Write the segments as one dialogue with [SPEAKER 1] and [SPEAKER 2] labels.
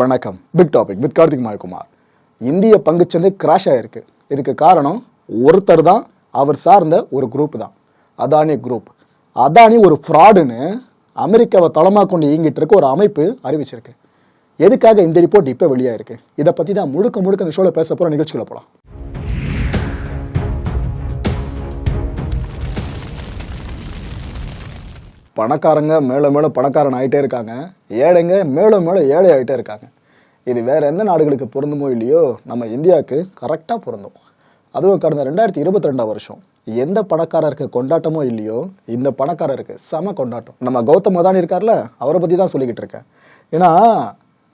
[SPEAKER 1] வணக்கம். Big topic with Karthik Mayakumar. இந்திய பங்குச்சந்தை கிராஷ் ஆயிருக்கு. இதுக்கு காரணம் ஒருத்தர் தான் அவர் சார்ந்த ஒரு குரூப் தான். அதானி குரூப் அதானி ஒரு ஃப்ராடுன்னு அமெரிக்காவை தளமாக கொண்டு இயங்கிட்டு இருக்க ஒரு அமைப்பு அறிவிச்சிருக்கு. எதுக்காக இந்த ரிப்போர்ட் இப்போ வெளியாயிருக்கு? இதை பற்றி தான் முழுக்க முழுக்க இந்த ஷோவில் பேச போகிற நிகழ்ச்சிகளை போகலாம் பணக்காரங்க மேலும் மேலும் பணக்காரன் ஆகிட்டே இருக்காங்க. ஏழைங்க மேலும் மேலும் ஏழை ஆகிட்டே இருக்காங்க. இது வேற எந்த நாடுகளுக்கு பொருந்துமோ இல்லையோ நம்ம இந்தியாவுக்கு கரெக்டாக பொருந்தும். அதுவும் கடந்த ரெண்டாயிரத்தி இருபத்தி ரெண்டாம் வருஷம். எந்த பணக்காரருக்கு கொண்டாட்டமோ இல்லையோ இந்த பணக்காரருக்கு செம கொண்டாட்டம். நம்ம கௌதம் அதானி இருக்கார்ல அவரை பற்றி தான் சொல்லிக்கிட்டு இருக்கேன். ஏன்னா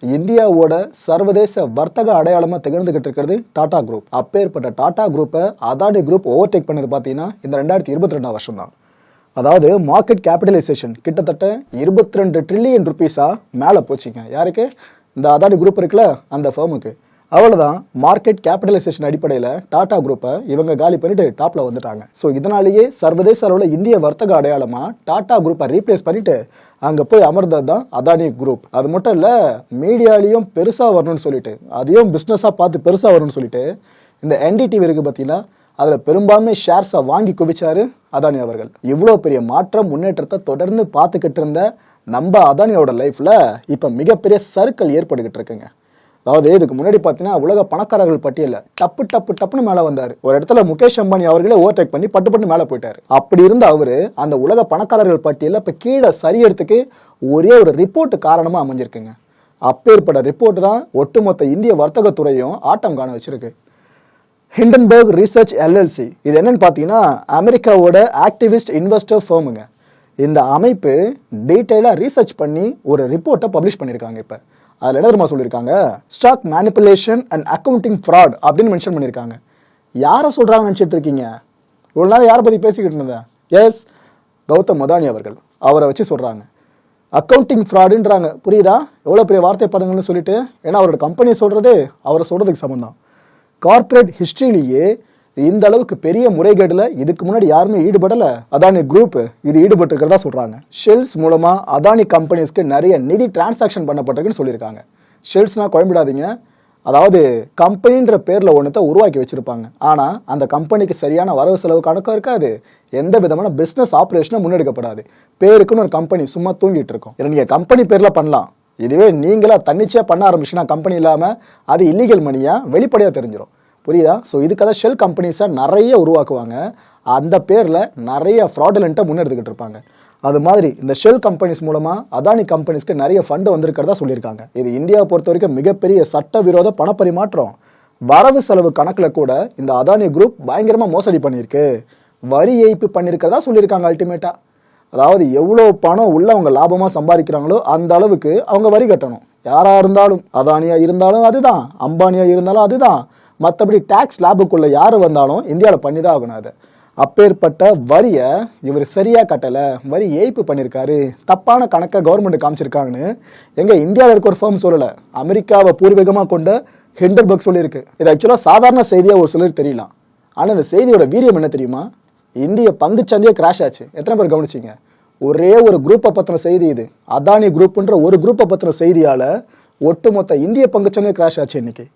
[SPEAKER 1] இந்தியாவோட சர்வதேச வர்த்தக அடையாளமாக திகழ்ந்துகிட்டு இருக்கிறது டாடா குரூப். அப்பேற்பட்ட டாடா குரூப்பை அதானி குரூப் ஓவர்டேக் பண்ணது பார்த்தீங்கன்னா இந்த ரெண்டாயிரத்தி இருபத்தி ரெண்டாம் வருஷம் தான் அதாவது மார்க்கெட் கேபிட்டலைசேஷன் கிட்டத்தட்ட இருபத்தி ரெண்டு ட்ரில்லியன் ருபீஸாக மேலே போச்சுங்க. யாருக்கு? இந்த அதானி குரூப் இருக்குல்ல அந்த ஃபேமுக்கு அவ்வளோதான் மார்க்கெட் கேபிட்டலைசேஷன் அடிப்படையில் டாடா குரூப்பை இவங்க காலி பண்ணிட்டு டாப்பில் வந்துட்டாங்க. ஸோ இதனாலேயே சர்வதேச அளவில் இந்திய வர்த்தக அடையாளமாக டாடா குரூப்பை ரீப்ளேஸ் பண்ணிட்டு அங்கே போய் அமர்ந்தது தான் அதானி குரூப் அது மட்டும் இல்லை மீடியாலையும் பெருசாக வரணும்னு சொல்லிட்டு அதையும் பிஸ்னஸாக பார்த்து பெருசாக வரணும்னு சொல்லிட்டு இந்த என்டிடிவி இருக்கு பார்த்தீங்கன்னா அதில் பெரும்பான்மை ஷேர்ஸை வாங்கி குவிச்சாரு அதானி அவர்கள். இவ்வளோ பெரிய மாற்றம் முன்னேற்றத்தை தொடர்ந்து பார்த்துக்கிட்டு இருந்த நம்ம அதானியோட லைஃப்பில் இப்போ மிகப்பெரிய சர்க்கிள் ஏற்பட்டுக்கிட்டு இருக்குங்க. அதாவது இதுக்கு முன்னாடி பார்த்தீங்கன்னா உலக பணக்காரர்கள் பட்டியலில் டப்பு டப்பு டப்புன்னு மேலே வந்தார். ஒரு இடத்துல முகேஷ் அம்பானி அவர்களே ஓவர்டேக் பண்ணி பட்டு பட்டு மேலே போயிட்டார். அப்படி இருந்த அவர் அந்த உலக பணக்காரர்கள் பட்டியலில் இப்போ கீழே சரியறதுக்கு ஒரே ஒரு ரிப்போர்ட் காரணமாக அமைஞ்சிருக்குங்க. அப்பேற்பட்ட ரிப்போர்ட் தான் ஒட்டுமொத்த இந்திய வர்த்தகத்துறையும் ஆட்டம் காண வச்சிருக்கு. ஹிண்டன்பர்க் ரிசர்ச் எல்எல்சி இது என்னன்னு பார்த்தீங்கன்னா அமெரிக்காவோட ஆக்டிவிஸ்ட் இன்வெஸ்டர் ஃபேமுங்க இந்த அமைப்பு டீட்டெயிலாக ரீசர்ச் பண்ணி ஒரு ரிப்போர்ட்டை பப்ளிஷ் பண்ணியிருக்காங்க இப்போ. அதில் என்ன தெரியுமா சொல்லியிருக்காங்க stock manipulation and accounting fraud அப்படின்னு மென்ஷன் பண்ணியிருக்காங்க யாரை சொல்கிறாங்கன்னு நினச்சிட்டு இருக்கீங்க? இவ்வளோ நேரம் யாரை பற்றி பேசிக்கிட்டு இருந்தேன் எஸ் கௌதம் மதானி அவர்கள். அவரை வச்சு சொல்கிறாங்க அக்கௌண்டிங் ஃப்ராடுன்றாங்க புரியுதா? எவ்வளோ பெரிய வார்த்தை பதங்கள்னு சொல்லிட்டு. ஏன்னா அவரோட கம்பெனியை சொல்கிறது அவரை சொல்கிறதுக்கு சம்மந்தம் கார்ப்பரேட் ஹிஸ்ட்ரியிலேயே இந்த அளவுக்கு பெரிய முறைகேடுல இதுக்கு முன்னாடி யாருமே ஈடுபடல. அதானி குரூப் இது ஈடுபட்டு இருக்கிறதா சொல்றாங்க. ஷெல்ஸ் மூலமா அதானி கம்பெனிஸ்க்கு நிறைய நிதி டிரான்சாக்ஷன் பண்ணப்பட்டிருக்குன்னு சொல்லியிருக்காங்க. ஷெல்ஸ்னா குழம்பிடாதீங்க. அதாவது கம்பெனின்ற பேரில் ஒன்றத்தை உருவாக்கி வச்சுருப்பாங்க. ஆனால் அந்த கம்பெனிக்கு சரியான வரவு செலவு கணக்கும் இருக்காது. எந்த விதமான பிஸ்னஸ் ஆப்ரேஷனும் முன்னெடுக்கப்படாது. பேருக்குன்னு ஒரு கம்பெனி சும்மா தூங்கிட்டு இருக்கும். இல்லை நீங்கள் கம்பெனி பேரில் பண்ணலாம். இதுவே நீங்களாக தன்னிச்சையாக பண்ண ஆரம்பிச்சுன்னா கம்பெனி இல்லாமல் அது இல்லீகல் மணியாக வெளிப்படையாக தெரிஞ்சிடும் புரியுதா? ஸோ இதுக்காக ஷெல் கம்பெனிஸை நிறைய உருவாக்குவாங்க. அந்த பேரில் நிறைய ஃப்ராடுலண்ட்டை முன்னெடுத்துக்கிட்டு இருப்பாங்க. அது மாதிரி இந்த ஷெல் கம்பெனிஸ் மூலமாக அதானி கம்பெனிஸ்க்கு நிறைய ஃபண்டு வந்திருக்கிறதா சொல்லியிருக்காங்க. இது இந்தியாவை பொறுத்த வரைக்கும் மிகப்பெரிய சட்டவிரோத பணப்பரிமாற்றம் வரவு செலவு கணக்கில் கூட இந்த அதானி குரூப் பயங்கரமாக மோசடி பண்ணியிருக்கு. வரி ஏய்ப்பு பண்ணியிருக்கிறதா சொல்லியிருக்காங்க அல்டிமேட்டாக அதாவது எவ்வளோ பணம் உள்ள அவங்க லாபமாக சம்பாதிக்கிறாங்களோ அந்த அளவுக்கு அவங்க வரி கட்டணும். யாராக இருந்தாலும் அதானியாக இருந்தாலும் அதுதான். அம்பானியாக இருந்தாலும் அதுதான். மற்றபடி டேக்ஸ் லாபுக்குள்ளே யார் வந்தாலும் இந்தியாவில் பண்ணி தான் ஆகணும் அதை. அப்பேற்பட்ட வரியை இவர் சரியாக கட்டலை வரி ஏய்ப்பு பண்ணியிருக்காரு தப்பான கணக்கை கவர்மெண்ட் காமிச்சிருக்காங்கன்னு எங்கள் இந்தியாவில் இருக்க ஒரு ஃபேம் சொல்லலை. அமெரிக்காவை பூர்வீகமாக கொண்ட ஹெண்டர்பர்க் சொல்லியிருக்கு. இது ஆக்சுவலாக சாதாரண செய்தியாக ஒரு சிலர் தெரியலாம். ஆனால் இந்த செய்தியோட வீரியம் என்ன தெரியுமா? இந்திய பங்குச்சந்தையே கிராஷ் ஆச்சு. எத்தனை பேர் கவனிச்சிங்க? ஒரே ஒரு குரூப்பை பற்றின செய்தி இது. அதானி குரூப்புன்ற ஒரு குரூப்பை பற்றின செய்தியால் ஒட்டுமொத்த இந்திய பங்குச்சந்தையே கிராஷ் ஆச்சு இன்னைக்கு.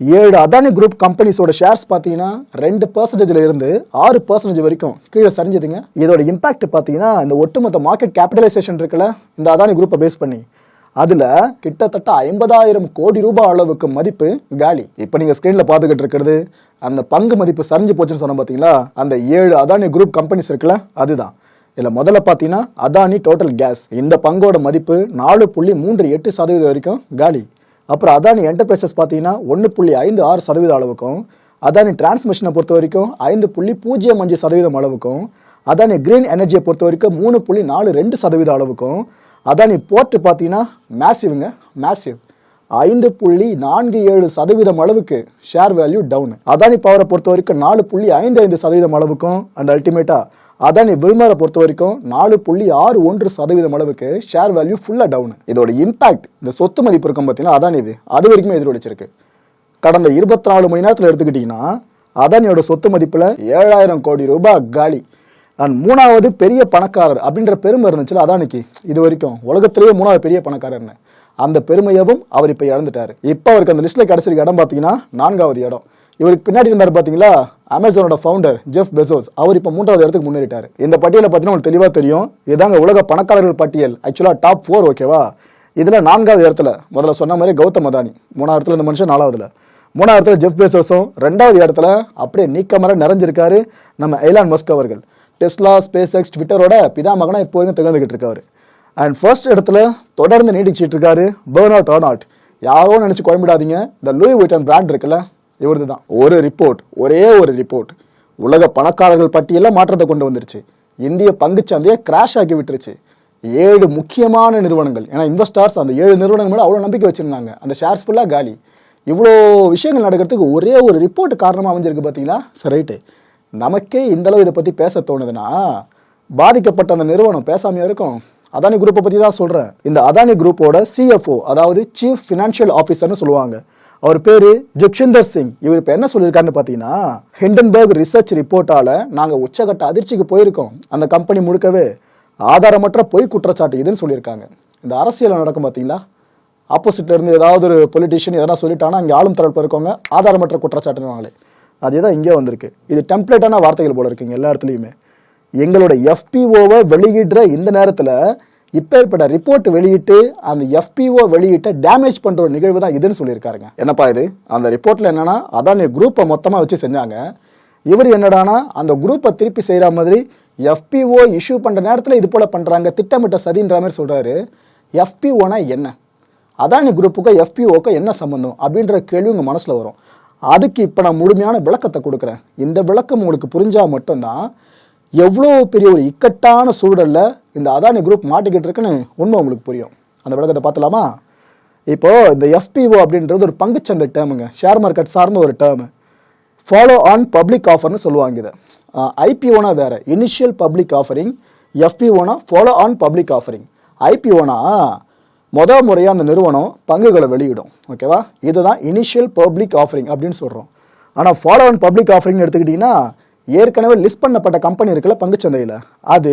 [SPEAKER 1] ஏழு அதானி குரூப் கம்பெனிஸோட ஷேர்ஸ் பார்த்தீங்கன்னா ரெண்டு பர்சன்டேஜில் இருந்து ஆறு பர்சன்டேஜ் வரைக்கும் கீழே சரிஞ்சதுங்க. இதோட இம்பாக்ட் பார்த்தீங்கன்னா இந்த ஒட்டுமொத்த மார்க்கெட் கேபிட்டலைசேஷன் இருக்குல்ல இந்த அதானி குரூப்பை பேஸ் பண்ணி. அதில் கிட்டத்தட்ட ஐம்பதாயிரம் கோடி ரூபாய் அளவுக்கு மதிப்பு காலி. இப்போ நீங்கள் ஸ்க்ரீனில் பார்த்துக்கிட்டு இருக்கிறது அந்த பங்கு மதிப்பு சரிஞ்சு போச்சுன்னு சொன்ன பார்த்தீங்களா? அந்த ஏழு அதானி குரூப் கம்பெனிஸ் இருக்குல்ல அதுதான். இதில் முதல்ல பார்த்தீங்கன்னா அதானி டோட்டல் கேஸ் இந்த பங்கோட மதிப்பு நாலு புள்ளி மூன்று எட்டு சதவீதம் வரைக்கும் காலி. அப்புறம் அதானி என்டர்பிரைசஸ் பார்த்தீங்கன்னா ஒன்று புள்ளி ஐந்து ஆறு சதவீத அளவுக்கும் அதானி டிரான்ஸ்மிஷனை பொறுத்த வரைக்கும் ஐந்து புள்ளி பூஜ்ஜியம் அஞ்சு சதவீதம் அளவுக்கும் அதானி கிரீன் எனர்ஜியை பொறுத்த வரைக்கும் மூணு புள்ளி நாலு ரெண்டு சதவீதம் அளவுக்கும் அதானி போர்ட்டு பார்த்தீங்கன்னா மேசிவ்ங்க மேசிவ் ஐந்து புள்ளி நான்கு ஏழு சதவீதம் அளவுக்கு ஷேர் வேல்யூ டவுன் அதானி பவரை பொறுத்த வரைக்கும் நாலு புள்ளி ஐந்து ஐந்து சதவீதம் அளவுக்கும் அண்ட் அல்டிமேட்டாக அதானி வில்மரை பொறுத்த வரைக்கும் நாலு புள்ளி ஆறு ஒன்று சதவீதம் அளவுக்கு ஷேர் வேல்யூ ஃபுல்லாக டவுன் இதோட இம்பாக்ட் இந்த சொத்து மதிப்பு இருக்கும் பார்த்தீங்கன்னா அதானி இது. அது வரைக்குமே எதிரொலிச்சிருக்கு. கடந்த இருபத்தி நாலு மணி நேரத்தில் எடுத்துக்கிட்டிங்கன்னா அதானியோட சொத்து மதிப்பில் ஏழாயிரம் கோடி ரூபாய் காலி. நான் மூணாவது பெரிய பணக்காரர் அப்படின்ற பெருமை இருந்துச்சுல அதானிக்கு. இது வரைக்கும் உலகத்திலேயே மூணாவது பெரிய பணக்காரர்னு. அந்த பெருமையவும் அவர் இப்போ இழந்துட்டார். இப்போ அவருக்கு அந்த லிஸ்ட்டில் கிடச்சிருக்க இடம் பார்த்தீங்கன்னா நான்காவது இடம். இவருக்கு பின்னாடி இருந்தார் பார்த்தீங்களா அமேசானோட ஃபவுண்டர் ஜெஃப் பெசோஸ் அவர் இப்போ மூன்றாவது இடத்துக்கு முன்னேறிட்டார். இந்த பட்டியலை பார்த்தீங்கன்னா உங்களுக்கு தெளிவாக தெரியும். இதுதாங்க உலக பணக்காரர்கள் பட்டியல். ஆக்சுவலாக டாப் ஃபோர் ஓகேவா இதில் நான்காவது இடத்துல முதல்ல சொன்ன மாதிரி கௌதம் அதானி. மூணாவது இடத்துல இந்த மனுஷன் நாலாவதுல. மூணாவது இடத்துல ஜெஃப் பேசோஸும் ரெண்டாவது இடத்துல அப்படியே நீக்கமர நிறைஞ்சிருக்காரு நம்ம எலான் மஸ்க் அவர்கள். டெஸ்லா ஸ்பேஸ் எக்ஸ் ட்விட்டரோட பிதாமகனாக இப்போதையும் திகழ்ந்துகிட்டு இருக்காரு. அண்ட் ஃபர்ஸ்ட் இடத்துல தொடர்ந்து நீடிச்சிட்டு இருக்காரு பேர்னாட் ஆர்னால்ட் யாரோ நினச்சி குழம்பிடாதீங்க. இந்த லூய் விட்டன் பிராண்ட் இருக்குல்ல இவரது தான் ஒரு ரிப்போர்ட் ஒரே ஒரு ரிப்போர்ட் உலக பணக்காரர்கள் பட்டியலில் மாற்றத்தை கொண்டு வந்துருச்சு. இந்திய பங்குச்சந்தையை கிராஷ் ஆக்கி விட்டுருச்சு. ஏழு முக்கியமான நிறுவனங்கள் ஏன்னா இன்வெஸ்டர்ஸ் அந்த ஏழு நிறுவனங்கள் மேலே அவ்வளோ நம்பிக்கை வச்சுருந்தாங்க. அந்த ஷேர்ஸ் ஃபுல்லாக காலி. இவ்வளோ விஷயங்கள் நடக்கிறதுக்கு ஒரே ஒரு ரிப்போர்ட் காரணமாக அமைஞ்சிருக்கு பார்த்தீங்கன்னா ரைட்டு நமக்கே இந்த அளவு இதை பற்றி பேச தோணுதுன்னா பாதிக்கப்பட்ட அந்த நிறுவனம் பேசாமையாக இருக்கும். அதானி குரூப்பை பற்றி தான் சொல்கிறேன் இந்த அதானி குரூப்போட சிஎஃப்ஓ அதாவது சீஃப் ஃபினான்ஷியல் ஆஃபீஸர்னு சொல்லுவாங்க. அவர் பேரு ஜுக்ஷிந்தர் சிங். இவர் இப்போ என்ன சொல்லியிருக்காருன்னு பார்த்தீங்கன்னா ஹிண்டன்பர்க் ரிசர்ச் ரிப்போர்ட்டால நாங்கள் உச்சகட்ட அதிர்ச்சிக்கு போயிருக்கோம். அந்த கம்பெனி முழுக்கவே ஆதாரமற்ற பொய் குற்றச்சாட்டு இதுன்னு சொல்லியிருக்காங்க. இந்த அரசியல் நடக்கும் பார்த்தீங்களா ஆப்போசிட்ல இருந்து ஏதாவது ஒரு பொலிட்டிஷியன் எதனா சொல்லிட்டானா இங்கே ஆளும் தரப்பு இருக்கவங்க ஆதாரமற்ற குற்றச்சாட்டுன்னு அதே இங்கே வந்திருக்கு. இது டெம்ப்ளேட்டான வார்த்தைகள் போல இருக்குங்க எல்லா இடத்துலையுமே. எங்களோட எஃபிஓவை வெளியிடுற இந்த நேரத்தில் இப்பேற்பட்ட ரிப்போர்ட் வெளியிட்டு அந்த எஃபிஓ வெளியிட்ட டேமேஜ் பண்ற ஒரு நிகழ்வு தான் இதுன்னு சொல்லியிருக்காருங்க. என்னப்பா இது? அந்த ரிப்போர்ட்ல என்னன்னா அதான் குரூப்பை மொத்தமாக வச்சு செஞ்சாங்க. இவர் என்னடானா அந்த குரூப்பை திருப்பி செய்கிற மாதிரி எஃபிஓ இஷ்யூ பண்ணுற நேரத்தில் இது போல பண்ணுறாங்க திட்டமிட்ட சதின்ற மாதிரி சொல்கிறாரு எஃபிஓனா என்ன? அதானி குரூப்புக்கும் எஃபிஓக்கும் என்ன சம்மந்தம் அப்படின்ற கேள்வி உங்கள் மனசில் வரும். அதுக்கு இப்போ நான் முழுமையான விளக்கத்தை கொடுக்குறேன். இந்த விளக்கம் உங்களுக்கு புரிஞ்சால் மட்டும்தான் எவ்வளோ பெரிய ஒரு இக்கட்டான சூழலில் இந்த அதானி குரூப் மாட்டிக்கிட்டு இருக்குன்னு உண்மை உங்களுக்கு புரியும். அந்த விளக்கத்தை பார்த்தலாமா இப்போது இந்த எஃபிஓ அப்படின்றது ஒரு பங்குச்சந்தை டேர்முங்க ஷேர் மார்க்கெட் சார்ந்த ஒரு டேர்மு ஃபாலோ ஆன் பப்ளிக் ஆஃபர்னு சொல்லுவாங்க இதை. ஐபிஓனா வேறு. இனிஷியல் பப்ளிக் ஆஃபரிங் எஃபிஓனா ஃபாலோ ஆன் பப்ளிக் ஆஃபரிங் ஐபிஓனா முத முறையாக அந்த நிறுவனம் பங்குகளை வெளியிடும். ஓகேவா இதுதான் இனிஷியல் பப்ளிக் ஆஃபரிங் அப்படின்னு சொல்கிறோம் ஆனால் ஃபாலோ ஆன் பப்ளிக் ஆஃபரிங் எடுத்துக்கிட்டிங்கன்னா ஏற்கனவே லிஸ்ட் பண்ணப்பட்ட கம்பெனி இருக்குல்ல பங்குச்சந்தையில். அது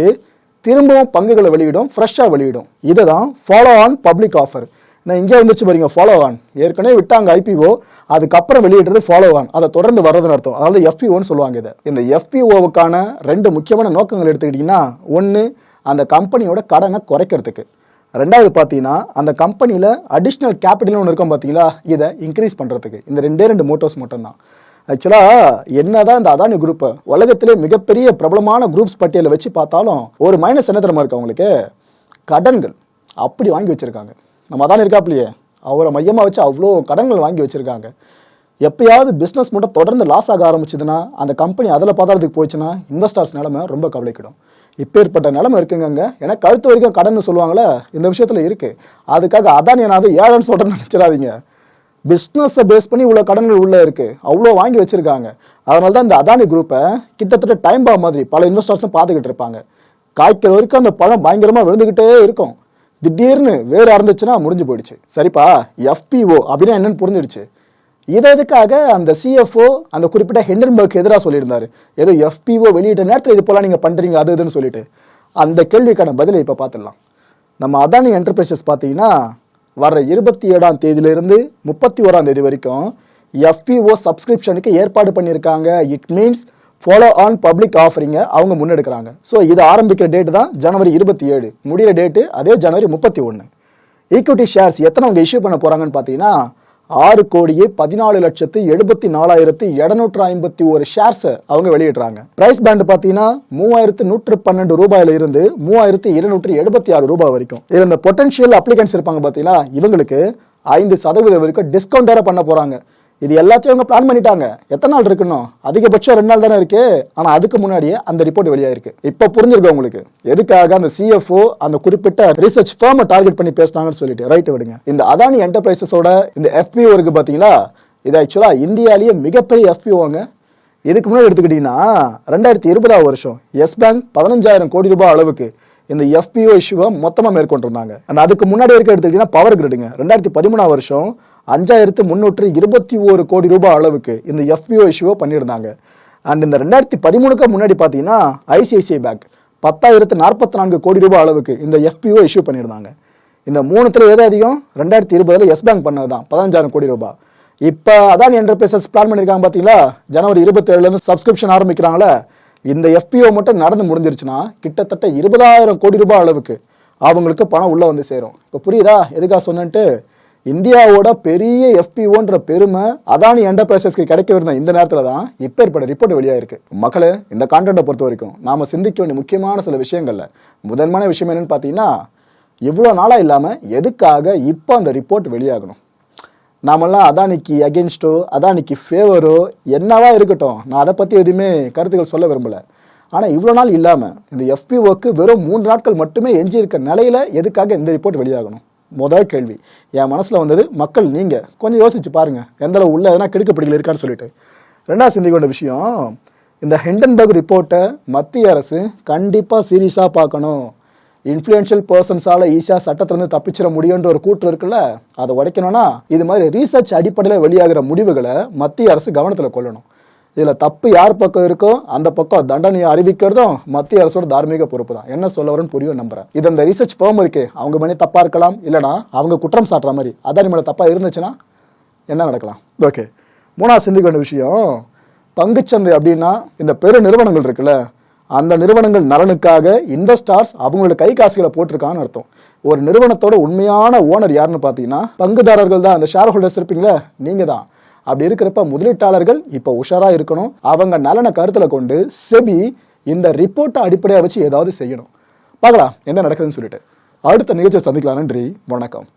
[SPEAKER 1] திரும்பவும் பங்குகளை வெளியிடும் ஃப்ரெஷ்ஷாக வெளியிடும். இதை தான் ஃபாலோ ஆன் பப்ளிக் ஆஃபர் நான் இங்கே வந்துச்சு பாருங்க ஃபாலோ ஆன் ஏற்கனவே விட்டாங்க ஐபிஓ அதுக்கப்புறம் வெளியிடுறது ஃபாலோ ஆன் அதை தொடர்ந்து வர்றதுன்னு அர்த்தம். அதாவது எஃபிஓன்னு சொல்லுவாங்க இதை. இந்த எஃபிஓவுக்கான ரெண்டு முக்கியமான நோக்கங்கள் எடுத்துக்கிட்டிங்கன்னா ஒன்று அந்த கம்பெனியோட கடனை குறைக்கிறதுக்கு. ரெண்டாவது பார்த்தீங்கன்னா அந்த கம்பெனியில் அடிஷ்னல் கேபிட்டல்னு ஒன்று இருக்கும் பார்த்தீங்களா? இதை இன்க்ரீஸ் பண்ணுறதுக்கு இந்த ரெண்டே ரெண்டு மோட்டோஸ் மட்டும்தான். ஆக்சுவலாக என்னதான் இந்த அதானி குரூப் உலகத்திலே மிகப்பெரிய பிரபலமான குரூப்ஸ் பட்டியலை வச்சு பார்த்தாலும் ஒரு மைனஸ் என்ன தெரியுமா இருக்கு அவங்களுக்கு? கடன்கள். அப்படி வாங்கி வச்சிருக்காங்க. நம்ம அதானி இருக்காப்லையே அவரை மையமாக வச்சு அவ்வளோ கடன்கள் வாங்கி வச்சிருக்காங்க. எப்பயாவது பிஸ்னஸ் மட்டும் தொடர்ந்து லாஸ் ஆக ஆரம்பிச்சதுன்னா அந்த கம்பெனி அதில் பாதாளத்துக்கு போச்சுன்னா இன்வெஸ்டர்ஸ் நிலமை ரொம்ப கவலைக்கிடும். இப்பேற்பட்ட நிலமை இருக்குங்க ஏன்னா கழுத்து வரைக்கும் கடன் சொல்லுவாங்களே இந்த விஷயத்தில் இருக்குது அதுக்காக அதானி நான் ஏழன்னு சொல்கிறேன்னு நினச்சிடாதீங்க. பிஸ்னஸை பேஸ் பண்ணி இவ்வளோ கடன்கள் உள்ளே இருக்குது அவ்வளோ வாங்கி வச்சுருக்காங்க. அதனால தான் இந்த அதானி குரூப்பை கிட்டத்தட்ட டைம் பா மாதிரி பல இன்வெஸ்டர்ஸும் பார்த்துக்கிட்டு இருப்பாங்க. காய்க்கிற வரைக்கும் அந்த பழம் பயங்கரமாக விழுந்துக்கிட்டே இருக்கும். திடீர்னு வேறு அறந்துச்சுன்னா முடிஞ்சு போயிடுச்சு. சரிப்பா எஃபிஓ அப்படின்னா என்னன்னு புரிஞ்சிடுச்சு. இதை எதுக்காக அந்த சிஎஃப்ஓ அந்த குறிப்பிட்ட ஹெண்டன்பர்க் எதிராக சொல்லியிருந்தார். ஏதோ எஃபிஓ வெளியிட்ட நேரத்தில் இது போல நீங்கள் பண்ணுறீங்க அது இதுன்னு சொல்லிட்டு. அந்த கேள்விக்கான பதிலை இப்போ பார்த்துடலாம். நம்ம அதானி என்டர்பிரைசஸ் பார்த்தீங்கன்னா வர இருபத்தி ஏழாம் தேதியிலிருந்து முப்பத்தி ஓராம் தேதி வரைக்கும் எஃபிஓ சப்ஸ்கிரிப்ஷனுக்கு ஏற்பாடு பண்ணியிருக்காங்க. It means follow on public ஆஃபரிங்கை அவங்க முன்னெடுக்கிறாங்க. ஸோ இது ஆரம்பிக்கிற டேட் தான் ஜனவரி இருபத்தி ஏழு முடிகிற டேட்டு அதே ஜனவரி முப்பத்தி ஒன்று ஈக்விட்டி ஷேர்ஸ் எத்தனை அவங்க இஷ்யூ பண்ண போகிறாங்கன்னு பார்த்தீங்கன்னா ஆறு கோடியே பதினாலு லட்சத்து எழுபத்தி நாலாயிரத்தி இருநூற்று ஐம்பத்தி ஒரு ஷேர்ஸை அவங்க வெளியிடுறாங்க. பிரைஸ் பேண்ட் பார்த்தீங்கன்னா மூவாயிரத்து நூற்று பன்னெண்டு ரூபாயில இருந்து மூவாயிரத்து இருநூற்றி எழுபத்தி ஆறு ரூபாய் வரைக்கும். இதில் இந்த பொட்டன்ஷியல் அப்ளிகன்ஸ் இருப்பாங்க பார்த்தீங்கன்னா இவங்களுக்கு ஐந்து சதவீதம் வரைக்கும் டிஸ்கவுண்ட் வேற பண்ண போறாங்க. இது எல்லாத்தையும் அவங்க பிளான் பண்ணிட்டாங்க. எத்தனை நாள் இருக்கணும் அதிகபட்சம் ரெண்டு நாள் தானே இருக்கு. ஆனா அதுக்கு முன்னாடியே அந்த ரிப்போர்ட் வெளியாயிருக்கு. இப்போ புரிஞ்சிருக்கு உங்களுக்கு? எதுக்காக அந்த சிஎஃப்ஓ அந்த குறிப்பிட்ட ரிசர்ச் ஃபேமை டார்கெட் பண்ணி பேசினாங்கன்னு சொல்லிட்டு? ரைட் விடுங்க. இந்த அதானி என்டர்பிரைசஸோட இந்த எஃபிஓ இருக்கு பாத்தீங்களா? இது ஆக்சுவலா இந்தியாலேயே மிகப்பெரிய எஃபிஓங்க இதுக்கு முன்னாடி எடுத்துக்கிட்டீங்கன்னா ரெண்டாயிரத்தி இருபதாவது வருஷம் எஸ் பேங்க் பதினஞ்சாயிரம் கோடி ரூபாய் அளவுக்கு இந்த எஃபிஓ இஷ்யூவை மொத்தமாக மேற்கொண்டிருந்தாங்க. அண்ட் அதுக்கு முன்னாடி இருக்க எடுத்துக்கிட்டீங்கன்னா பவர் கிரிடுங்க ரெண்டாயிரத்தி பதிமூணாவது வருஷம் அஞ்சாயிரத்து முந்நூற்று இருபத்தி ஓரு கோடி ரூபாய் அளவுக்கு இந்த எஃபிஓ இஷ்யூவை பண்ணியிருந்தாங்க. அண்ட் இந்த ரெண்டாயிரத்தி பதிமூணுக்கு முன்னாடி பார்த்தீங்கன்னா ஐசிஐசிஐ பேங்க் பத்தாயிரத்து நாற்பத்தி நான்கு கோடி ரூபாய் அளவுக்கு இந்த எஃபிஓ இஷ்யூ பண்ணியிருந்தாங்க. இந்த மூணுத்தில் எது அதிகம்? ரெண்டாயிரத்தி இருபதில் எஸ் பேங்க் பண்ணது தான் பதினஞ்சாயிரம் கோடி ரூபாய். இப்போ அதான் என்டர்பிரைசஸ் பிளான் பண்ணியிருக்காங்க பார்த்தீங்களா ஜனவரி இருபத்தேழுலேருந்து சப்ஸ்கிரிப்ஷன் ஆரம்பிக்கிறாங்களே. இந்த எஃபிஓ மட்டும் நடந்து முடிஞ்சிருச்சுன்னா கிட்டத்தட்ட இருபதாயிரம் கோடி ரூபாய் அளவுக்கு அவங்களுக்கு பணம் உள்ளே வந்து சேரும். இப்போ புரியுதா? எதுக்காக சொன்னேன்ட்டு இந்தியாவோட பெரிய எஃபிஓன்ற பெருமை அதானி என்டர்பிரைசஸ்க்கு கிடைக்கவிருந்த இந்த நேரத்தில் தான் இப்போ ஏற்பட்ட ரிப்போர்ட் வெளியாயிருக்கு. மக்களே இந்த கான்டென்ட்டை பொறுத்த வரைக்கும் நாம் சிந்திக்க வேண்டிய முக்கியமான சில விஷயங்களில் முதன்மையான விஷயம் என்னன்னு பார்த்தீங்கன்னா இவ்வளோ நாளாக இல்லாமல் எதுக்காக இப்போ அந்த ரிப்போர்ட் வெளியாகணும்? நாமெல்லாம் அதானிக்கு அகென்ஸ்டோ அதானிக்கு ஃபேவரோ என்னவா இருக்கட்டும். நான் அதை பற்றி எதுவுமே கருத்துக்கள் சொல்ல விரும்பலை. ஆனால் இவ்வளோ நாள் இல்லாமல் இந்த எஃபிஓக்கு வெறும் மூன்று நாட்கள் மட்டுமே எஞ்சியிருக்க நிலையில் எதுக்காக இந்த ரிப்போர்ட் வெளியாகணும்? முதல் கேள்வி. என் மனசில் வந்தது மக்கள் நீங்கள் கொஞ்சம் யோசிச்சு பாருங்கள் எந்த அளவு உள்ள எதனா கெடுக்கப்படுகள் இருக்கான்னு சொல்லிட்டு. ரெண்டாவது சிந்திக்க வேண்டிய விஷயம் இந்த ஹெண்டன்பர்க் ரிப்போர்ட்டை மத்திய அரசு கண்டிப்பாக சீரியஸாக பார்க்கணும். இன்ஃப்ளூயன்ஷியல் பர்சன்ஸால் ஈஸியாக சட்டத்திலேருந்து தப்பிச்சிட முடியுன்ற ஒரு கூற்று இருக்குல்ல அதை உடைக்கணும்னா இது மாதிரி ரீசர்ச் அடிப்படையில் வெளியாகிற முடிவுகளை மத்திய அரசு கவனத்தில் கொள்ளணும். இதில் தப்பு யார் பக்கம் இருக்கோ அந்த பக்கம் தண்டனையை அறிவிக்கிறதும் மத்திய அரசோட தார்மீக பொறுப்பு தான். என்ன சொல்ல வரும்னு புரியும் நம்புறேன். இது அந்த ரிசர்ச் ஃபேம் இருக்கே. அவங்க மேலே தப்பா இருக்கலாம் இல்லைனா அவங்க குற்றம் சாட்டுற மாதிரி. அதானி மேலே தப்பா இருந்துச்சுன்னா என்ன நடக்கலாம்? ஓகே மூணாவது சிந்திக்க வேண்டிய விஷயம் பங்குச்சந்தை அப்படின்னா இந்த பெரு நிறுவனங்கள் இருக்குல்ல அந்த நிறுவனங்கள் நலனுக்காக இன்வெஸ்டார்ஸ் அவங்களோட கை காசுகளை போட்டிருக்கான்னு அர்த்தம். ஒரு நிறுவனத்தோட உண்மையான ஓனர் யாருன்னு பார்த்தீங்கன்னா பங்குதாரர்கள் தான். அந்த ஷேர் ஹோல்டர்ஸ் இருப்பீங்களே நீங்க தான் அப்படி இருக்கிறப்ப முதலீட்டாளர்கள் இப்போ உஷாரா இருக்கணும். அவங்க நலனை கருத்துல கொண்டு செபி இந்த ரிப்போர்ட்டை அடிப்படையாக வச்சு ஏதாவது செய்யணும். பார்க்கலாம் என்ன நடக்குதுன்னு சொல்லிட்டு. அடுத்த நிகழ்ச்சியை சந்திக்கலாம். நன்றி வணக்கம்.